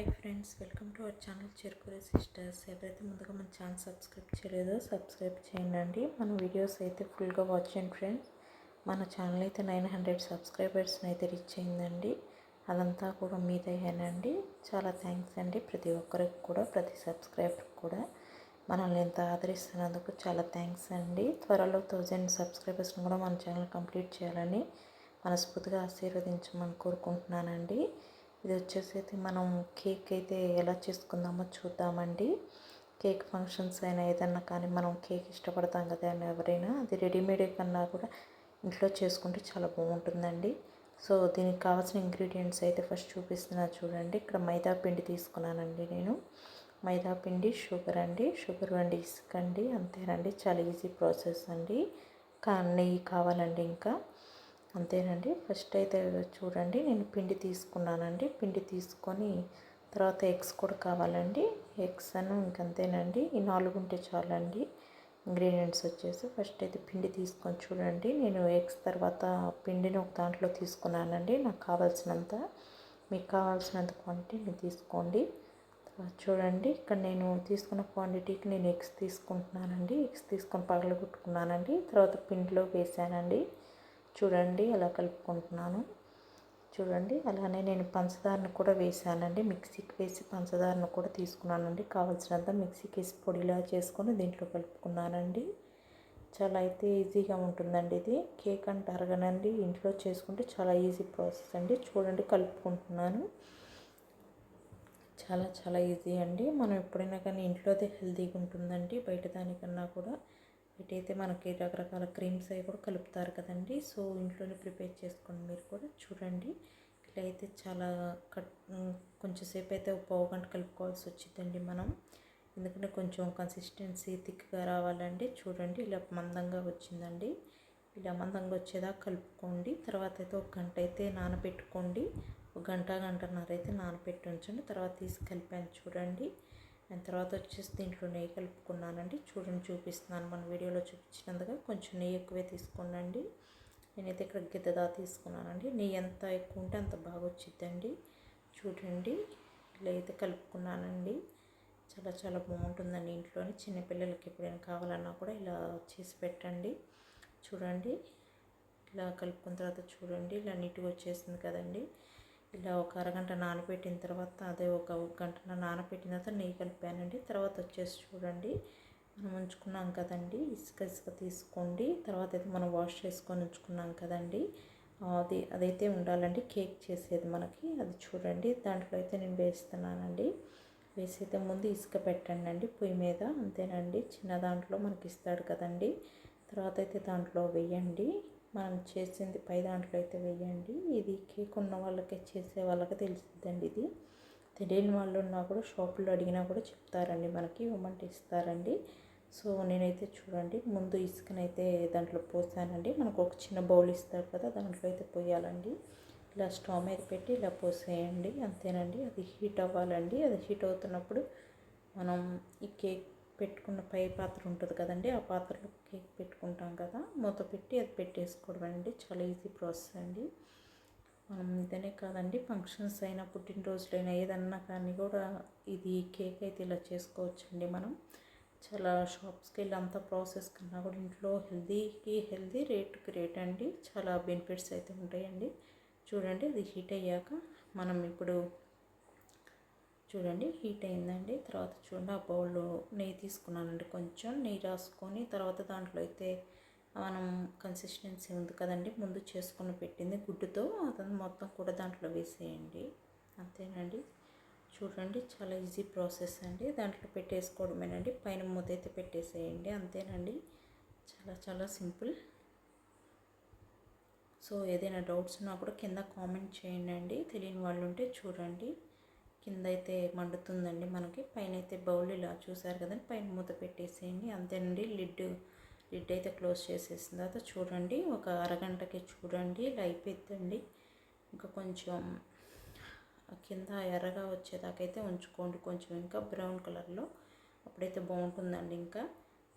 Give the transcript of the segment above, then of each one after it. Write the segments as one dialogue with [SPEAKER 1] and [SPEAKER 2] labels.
[SPEAKER 1] Hi friends welcome to our channel Cherukure sisters. ఎవరైతే ముందుగా మన ఛానల్ సబ్స్క్రైబ్ చేయలేదో సబ్స్క్రైబ్ చేయండి మన వీడియోస్ అయితే ఫుల్గా వాచ్ చేయండి ఫ్రెండ్స్. మన ఛానల్ అయితే నైన్ హండ్రెడ్ సబ్స్క్రైబర్స్ని అయితే రీచ్ అయిందండి. అదంతా కూడా మీదయ్యానండి చాలా థ్యాంక్స్ అండి ప్రతి ఒక్కరికి కూడా ప్రతి సబ్స్క్రైబర్కి కూడా. మనల్ని ఎంత ఆదరిస్తున్నందుకు చాలా థ్యాంక్స్ అండి. త్వరలో థౌజండ్ సబ్స్క్రైబర్స్ని కూడా మన ఛానల్ కంప్లీట్ చేయాలని మనస్ఫూర్తిగా ఆశీర్వదించమని కోరుకుంటున్నానండి. ఇది వచ్చేసి అయితే మనం కేక్ అయితే ఎలా చేసుకుందామో చూద్దామండి. కేక్ ఫంక్షన్స్ అయినా ఏదన్నా కానీ మనం కేక్ ఇష్టపడతాం కదా అని ఎవరైనా అది రెడీమేడ్ కన్నా కూడా ఇంట్లో చేసుకుంటే చాలా బాగుంటుందండి. సో దీనికి కావాల్సిన ఇంగ్రీడియంట్స్ అయితే ఫస్ట్ చూపిస్తున్నా చూడండి. ఇక్కడ మైదా పిండి తీసుకున్నానండి నేను. మైదా పిండి షుగర్ అండి. షుగర్ అండి ఇసుకండి అంతేనండి. చాలా ఈజీ ప్రాసెస్ అండి. నెయ్యి కావాలండి ఇంకా. అంతేనండి. ఫస్ట్ అయితే చూడండి నేను పిండి తీసుకున్నానండి. పిండి తీసుకొని తర్వాత ఎగ్స్ కూడా కావాలండి. ఎగ్స్ అను ఇంకంతేనండి. ఈ నాలుగు ఉంటే చాలండి. ఇంగ్రీడియంట్స్ వచ్చేసి ఫస్ట్ అయితే పిండి తీసుకొని చూడండి. నేను ఎగ్స్ తర్వాత పిండిని ఒక దాంట్లో తీసుకున్నానండి. నాకు కావాల్సినంత. మీకు కావాల్సినంత క్వాంటిటీ నేను తీసుకోండి. చూడండి. ఇక్కడ నేను తీసుకున్న క్వాంటిటీకి నేను ఎగ్స్ తీసుకుంటున్నానండి. ఎగ్స్ తీసుకొని పగలగొట్టుకున్నానండి. తర్వాత పిండిలో వేసానండి. చూడండి అలా కలుపుకుంటున్నాను. చూడండి అలానే నేను పంచదారను కూడా వేసానండి. మిక్సీకి వేసి పంచదారను కూడా తీసుకున్నానండి. కావాల్సినంత మిక్సీకి వేసి పొడిలా చేసుకొని దీంట్లో కలుపుకున్నానండి. చాలా అయితే ఈజీగా ఉంటుందండి ఇది. కేక్ అంటే అరగనండి. ఇంట్లో చేసుకుంటే చాలా ఈజీ ప్రాసెస్ అండి. చూడండి కలుపుకుంటున్నాను. చాలా చాలా ఈజీ అండి. మనం ఎప్పుడైనా కానీ ఇంట్లోదే హెల్తీగా ఉంటుందండి బయట దానికన్నా కూడా. ఇటైతే మనకి రకరకాల క్రీమ్స్ అవి కూడా కలుపుతారు కదండి. సో ఇంట్లోనే ప్రిపేర్ చేసుకోండి మీరు కూడా. చూడండి. ఇలా అయితే చాలా కట్ కొంచెంసేపు అయితే పావు గంట కలుపుకోవాల్సి వచ్చిందండి మనం. ఎందుకంటే కొంచెం కన్సిస్టెన్సీ థిక్గా రావాలండి. చూడండి ఇలా మందంగా వచ్చిందండి. ఇలా మందంగా వచ్చేదాకా కలుపుకోండి. తర్వాత అయితే ఒక గంట అయితే నానబెట్టుకోండి. ఒక గంట గంటన్నర అయితే నానబెట్టి ఉంచండి. తర్వాత తీసి కలిపాను చూడండి. అండ్ తర్వాత వచ్చేసి దీంట్లో నెయ్యి కలుపుకున్నానండి. చూడండి చూపిస్తున్నాను. మన వీడియోలో చూపించినందుగా కొంచెం నెయ్యి ఎక్కువే తీసుకోండి నేనైతే ఇక్కడ గిద్దదా తీసుకున్నానండి. నెయ్యి ఎంత ఎక్కువ ఉంటే అంత బాగా వచ్చిద్దండి. చూడండి ఇలా అయితే కలుపుకున్నానండి. చాలా చాలా బాగుంటుందండి ఇంట్లోని. చిన్నపిల్లలకి ఎప్పుడైనా కావాలన్నా కూడా ఇలా చేసి పెట్టండి. చూడండి ఇలా కలుపుకున్న తర్వాత చూడండి ఇలా నీట్గా వచ్చేసింది కదండి. ఇలా ఒక అరగంట నానబెట్టిన తర్వాత అదే ఒక గంట నానబెట్టిన తర్వాత నెయ్యి కలిపానండి. తర్వాత వచ్చేసి చూడండి మనం ఉంచుకున్నాం కదండి ఇసుక ఇసుక తీసుకోండి. తర్వాత అయితే మనం వాష్ చేసుకొని ఉంచుకున్నాం కదండి. అది అదైతే ఉండాలండి కేక్ చేసేది మనకి. అది చూడండి దాంట్లో అయితే నేను వేస్తున్నానండి. వేసి అయితే ముందు ఇసుక పెట్టండి అండి పొయ్యి మీద అంతేనండి. చిన్న దాంట్లో మనకి ఇస్తాడు కదండి. తర్వాత అయితే దాంట్లో వేయండి. మనం చేసింది పై దాంట్లో అయితే వేయండి ఇది కేక్ ఉన్న వాళ్ళకి చేసే వాళ్ళకి తెలుస్తుందండి ఇది. తెలియని వాళ్ళు ఉన్నా కూడా షాపులో అడిగినా కూడా చెప్తారండి మనకి ఇవ్వమంటే ఇస్తారండి. సో నేనైతే చూడండి ముందు ఇసుకనైతే దాంట్లో పోసానండి. మనకు ఒక చిన్న బౌల్ ఇస్తారు కదా దాంట్లో అయితే పోయాలండి. ఇలా స్టవ్ మీద పెట్టి ఇలా పోసేయండి అంతేనండి. అది హీట్ అవ్వాలండి. అది హీట్ అవుతున్నప్పుడు మనం ఈ కేక్ పెట్టుకున్న పై పాత్ర ఉంటుంది కదండి ఆ పాత్రలో కేక్ పెట్టుకుంటాం కదా మూత పెట్టి అది పెట్టేసుకోవడం అండి చాలా ఈజీ ప్రాసెస్ అండి. మనం ఇదనే కాదండి ఫంక్షన్స్ అయినా పుట్టినరోజులైనా ఏదన్నా కానీ కూడా ఇది కేక్ అయితే ఇలా చేసుకోవచ్చండి మనం. చాలా షాప్స్కి వెళ్ళి అంత ప్రాసెస్ కన్నా కూడా ఇంట్లో హెల్దీకి హెల్దీ రేట్కి రేట్ అండి. చాలా బెనిఫిట్స్ అయితే ఉంటాయండి. చూడండి అది హీట్ అయ్యాక మనం ఇప్పుడు చూడండి హీట్ అయిందండి. తర్వాత చూడండి ఆ బౌల్లో నెయ్యి తీసుకున్నానండి కొంచెం. నెయ్యి రాసుకొని తర్వాత దాంట్లో అయితే మనం కన్సిస్టెన్సీ ఉంది కదండి ముందు చేసుకుని పెట్టింది గుడ్డుతో. అతను మొత్తం కూడా దాంట్లో వేసేయండి. అంతేనండి. చూడండి చాలా ఈజీ ప్రాసెస్ అండి. దాంట్లో పెట్టేసుకోవడమేనండి. పైన మూత అయితే పెట్టేసేయండి. అంతేనండి. చాలా చాలా సింపుల్ సో ఏదైనా డౌట్స్ ఉన్నా కూడా కింద కామెంట్ చేయండి. తెలియని వాళ్ళు ఉంటే చూడండి. కింద అయితే మండుతుందండి మనకి. పైన అయితే బౌల్ ఇలా చూసారు కదండి పైన మూత పెట్టేసేయండి. అంతేనండి లిడ్ లిడ్ అయితే క్లోజ్ చేసేసిన తర్వాత చూడండి ఒక అరగంటకి చూడండి ఇలా అయిపోతుందండి ఇంకా కొంచెం కింద ఎర్రగా వచ్చేదాకైతే ఉంచుకోండి కొంచెం ఇంకా బ్రౌన్ కలర్లో. అప్పుడైతే బాగుంటుందండి ఇంకా.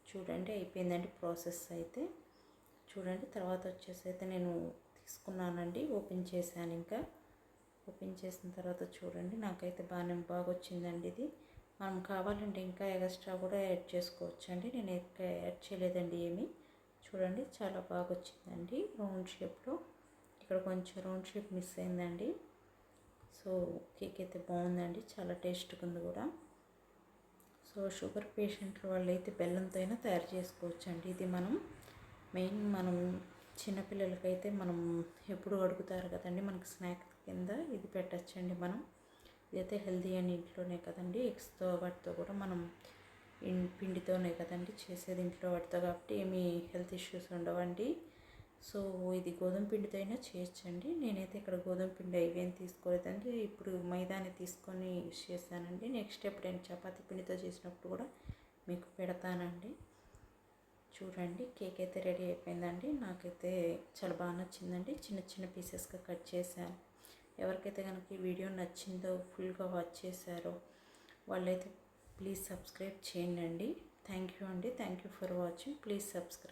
[SPEAKER 1] చూడండి అయిపోయిందండి ప్రాసెస్ అయితే. చూడండి తర్వాత వచ్చేసి అయితే నేను తీసుకున్నానండి ఓపెన్ చేశాను ఇంకా. ఓపెన్ చేసిన తర్వాత చూడండి. నాకైతే బాగానే బాగా వచ్చిందండి ఇది. మనం కావాలంటే ఇంకా ఎక్స్ట్రా కూడా యాడ్ చేసుకోవచ్చు అండి. నేను ఇంకా యాడ్ చేయలేదండి ఏమి. చూడండి చాలా బాగా వచ్చిందండి రౌండ్ షేప్లో. ఇక్కడ కొంచెం రౌండ్ షేప్ మిస్ అయిందండి. సో కేక్ అయితే బాగుందండి. చాలా టేస్ట్గా ఉంది కూడా. సో షుగర్ పేషెంట్లు వాళ్ళు అయితే బెల్లంతో అయినా తయారు చేసుకోవచ్చు అండి ఇది మనం. మెయిన్ మనం చిన్నపిల్లలకైతే మనం ఎప్పుడు అడుగుతారు కదండి మనకి స్నాక్ కింద ఇది పెట్టచ్చండి మనం. ఇదైతే హెల్దీ అని ఇంట్లోనే కదండి ఎగ్స్తో వాటితో కూడా మనం పిండితోనే కదండి చేసేది ఇంట్లో వాటితో కాబట్టి ఏమీ హెల్త్ ఇష్యూస్ ఉండవండి. సో ఇది గోధుమ పిండితో అయినా చేయొచ్చండి. నేనైతే ఇక్కడ గోధుమ పిండి ఇవేం తీసుకోలేదండి. ఇప్పుడు మైదాని తీసుకొని యూస్ చేశానండి నెక్స్ట్ ఎప్పుడైనా చపాతి పిండితో చేసినప్పుడు కూడా మీకు పెడతానండి. చూడండి కేక్ అయితే రెడీ అయిపోయిందండి. నాకైతే చాలా బాగా నచ్చిందండి. చిన్న చిన్న పీసెస్గా కట్ చేశాను. ఎవరికైతే కనుక ఈ వీడియో నచ్చిందో ఫుల్గా వాచ్ చేశారో వాళ్ళైతే ప్లీజ్ సబ్స్క్రైబ్ చేయండి. థ్యాంక్ యూ అండి. Thank you for watching. Please subscribe.